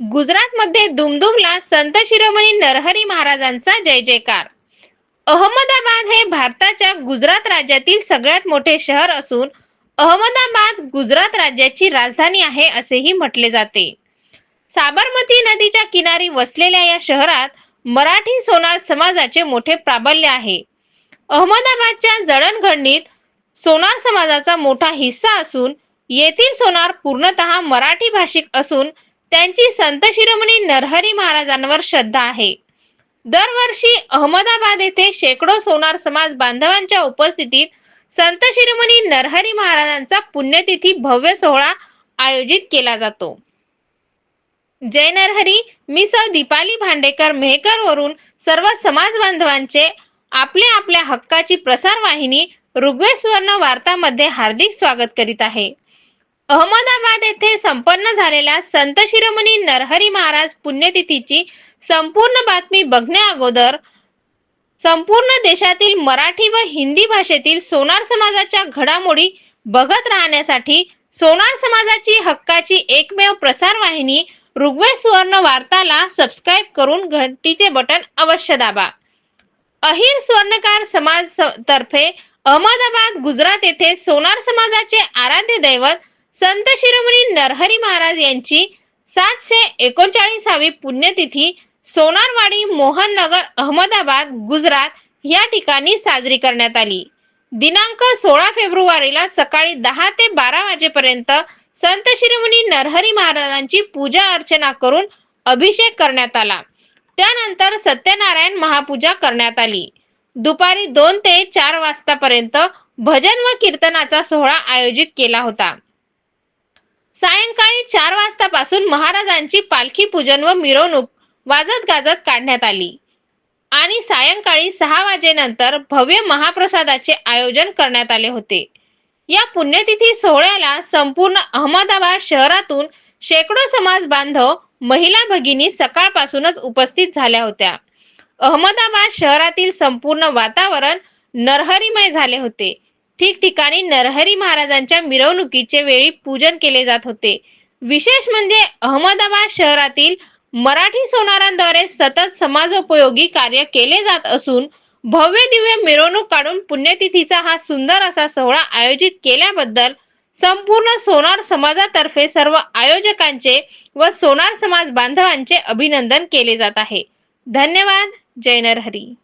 गुजरातमध्ये दुमदुमला संत शिरोमणी नरहरी महाराजांचा जय जयकार. अहमदाबाद हे भारताच्या गुजरात राज्यातील सगळ्यात मोठे शहर असून अहमदाबाद गुजरात राज्याची राजधानी आहे असेही म्हटले जाते. साबरमती नदीच्या किनारी वसलेल्या या शहरात मराठी सोनार समाजाचे मोठे प्राबल्य आहे. अहमदाबादच्या जडणघडणीत सोनार समाजाचा मोठा हिस्सा असून येथील सोनार पूर्णतः मराठी भाषिक असून त्यांची संत शिरोमणी नरहरी महाराजांवर श्रद्धा आहे. दरवर्षी अहमदाबाद येथे शेकडो सोनार समाज बांधवांच्या उपस्थितीत संत शिरोमणी नरहरी महाराजांचा पुण्यतिथी भव्य सोहळा आयोजित केला जातो. जय नरहरी मी सौ दीपाली भांडेकर मेहकर वरून सर्व समाज बांधवांचे आपल्या आपल्या हक्काची प्रसार वाहिनी ऋग्वेद सुवर्ण वार्तामध्ये हार्दिक स्वागत करीत आहे. अहमदाबाद येथे संपन्न झालेल्या संत शिरोमणी नरहरी महाराज पुण्यतिथीची संपूर्ण बातमी बघण्या अगोदर संपूर्ण देशातील मराठी व हिंदी भाषेतील सोनार समाजाच्या घडामोडी बघत राहण्यासाठी सोनार समाजाची हक्काची एकमेव प्रसार वाहिनी ऋग्वेद सुवर्ण वार्ताला सबस्क्राईब करून घंटीचे बटन अवश्य दाबा. अहिर स्वर्णकार समाज तर्फे अहमदाबाद गुजरात येथे सोनार समाजाचे आराध्य दैवत संत शिरोमणी नरहरी महाराज यांची सातशे एकोणचाळीसावी पुण्यतिथी सोनारवाडी मोहननगर अहमदाबाद गुजरात या ठिकाणी साजरी करण्यात आली. दिनांक सोळा फेब्रुवारीला सकाळी दहा ते बारा वाजेपर्यंत संत शिरोमणी नरहरी महाराजांची पूजा अर्चना करून अभिषेक करण्यात आला. त्यानंतर सत्यनारायण महापूजा करण्यात आली. दुपारी दोन ते चार वाजतापर्यंत भजन व कीर्तनाचा सोहळा आयोजित केला होता. सायंकाळी चार वाजतापासून महाराजांची पालखी पूजन व मिरवणूक वाजत गाजत काढण्यात आली. आणि सायंकाळी सहा वाजेनंतर भव्य महाप्रसादाचे आयोजन करण्यात आले होते. या पुण्यतिथी सोहळ्याला संपूर्ण अहमदाबाद शहरातून शेकडो समाज बांधव महिला भगिनी सकाळपासूनच उपस्थित झाल्या होत्या. अहमदाबाद शहरातील संपूर्ण वातावरण नरहरीमय झाले होते. ठिकठिकाणी नरहरी महाराजांच्या मिरवणुकीचे वेळी पूजन केले जात होते. विशेष म्हणजे अहमदाबाद शहरातील मराठी सोनारांद्वारे सतत समाजोपयोगी कार्य केले जात असून भव्य दिव्य मिरवणूक काढून पुण्यतिथीचा हा सुंदर असा सोहळा आयोजित केल्याबद्दल संपूर्ण सोनार समाजातर्फे सर्व आयोजकांचे व सोनार समाज बांधवांचे अभिनंदन केले जात आहे. धन्यवाद. जय नरहरी.